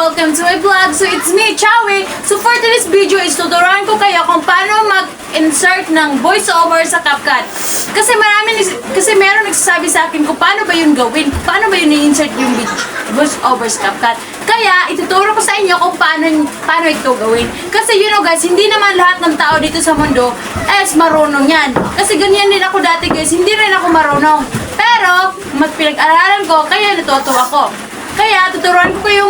welcome to my vlog. So it's me, Chawi. So for today's video is tuturuan ko kayo kung paano mag-insert ng voiceover sa CapCut. Kasi marami, kasi meron nagsasabi sa akin kung paano ba yun gawin, paano ba yun i-insert yung voiceover sa CapCut. Kaya ituturo ko sa inyo kung paano, paano ito gawin. Kasi you know guys, hindi naman lahat ng tao dito sa mundo is marunong yan. Kasi ganyan din ako dati guys, hindi rin ako marunong. Pero, mas pinag-aralan ko, kaya natuto ako. Kaya, tuturuan ko first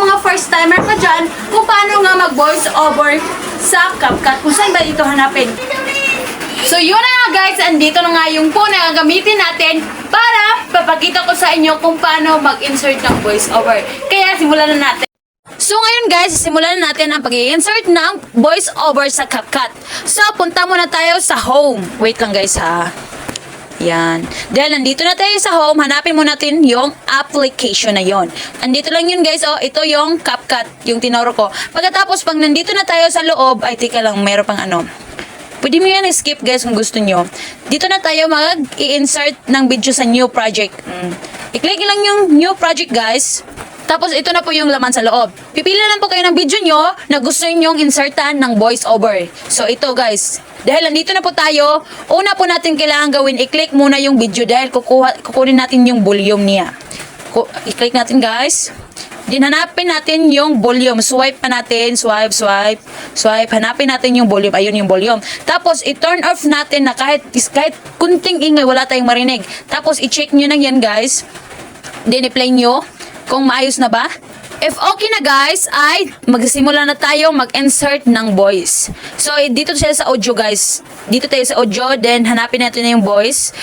timer pa dyan kung paano nga mag-voice over sa CapCut. Kung saan ba dito hanapin. So, yun na nga guys. Andito na nga yung phone na gagamitin natin para papakita ko sa inyo kung paano mag-insert ng voice over. Kaya, simulan na natin. So ngayon guys, simulan na natin ang pag insert ng voice over sa CapCut. So, punta muna tayo sa home. Wait lang guys ha. Yan. Dahil nandito na tayo sa home, hanapin mo natin yung application na yon. Andito lang yun guys, oh, ito yung CapCut, yung tinuro ko. Pagkatapos, pag nandito na tayo sa loob, ay tika lang, meron pang ano. Pwede mo yan skip guys kung gusto nyo. Dito na tayo mag-i-insert ng video sa new project. Mm. I-click lang yung new project guys. Tapos ito na po yung laman sa loob. Pipili lang po kayo ng video nyo na gusto nyong insertan ng voice over. So ito guys, dahil nandito na po tayo, una po natin kailangan gawin, i-click muna yung video dahil kukuha, kukunin natin yung volume niya. I-click natin guys. Din hanapin natin yung volume. Swipe pa natin. Swipe, swipe, swipe. Hanapin natin yung volume. Ayun yung volume. Tapos, i-turn off natin na kahit, kahit kunting ingay, wala tayong marinig. Tapos, i-check nyo na yan guys. Then, i-play nyo kung maayos na ba. If okay na guys, ay magsimula na tayo mag-insert ng voice. So, eh, dito siya sa audio guys. Dito tayo sa audio, then hanapin natin na yung voice.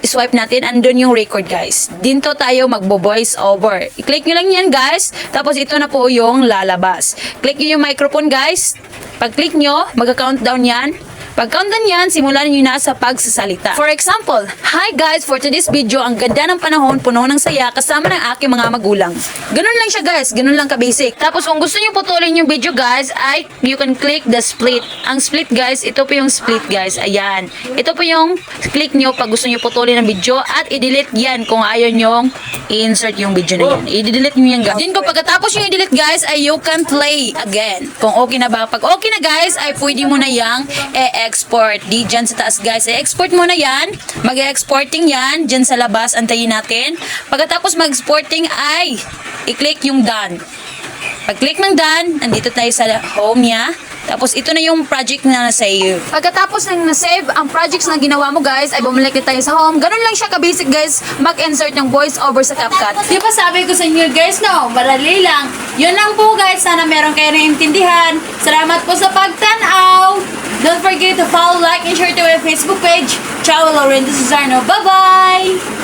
Swipe natin, andun yung record guys. Dito tayo magbo-voice over. I-click nyo lang yan guys. Tapos ito na po yung lalabas. Click nyo yung microphone guys. Pag-click nyo, mag-countdown yan. Pag countdown yan, simulan nyo na sa pagsasalita. For example, Hi guys! For today's video, ang ganda ng panahon, puno ng saya, kasama ng aking mga magulang. Ganun lang siya guys, ganun lang ka-basic. Tapos kung gusto nyo putulin yung video guys, ay you can click the split. Ang split guys, ito po yung split guys. Ayan. Ito po yung click nyo pag gusto nyo putulin ang video at i-delete yan kung ayaw nyo i-insert yung video na yan. I-delete nyo yan guys. Din kung pagkatapos nyo i-delete guys, ay you can play again. Kung okay na ba? Pag okay na guys, ay pwede mo na yang e-export. Di dyan sa taas guys. E-export mo na yan. Mag-exporting yan. Dyan sa labas, antayin natin. Pagkatapos mag-exporting ay i-click yung done. Pag-click ng done, nandito tayo sa home niya. Tapos ito na yung project na na-save. Pagkatapos ng na-save ang projects na ginawa mo guys, ay bumalik na tayo sa home. Ganun lang siya ka-basic guys, mag-insert ng voice over sa CapCut. Di ba sabi ko sa inyo guys, no? Madali lang. Yun lang po guys, sana meron kayo naintindihan. Salamat po sa pagtanaw. To follow, like, and share to my Facebook page. Ciao, Lauren Susarno. Bye-bye!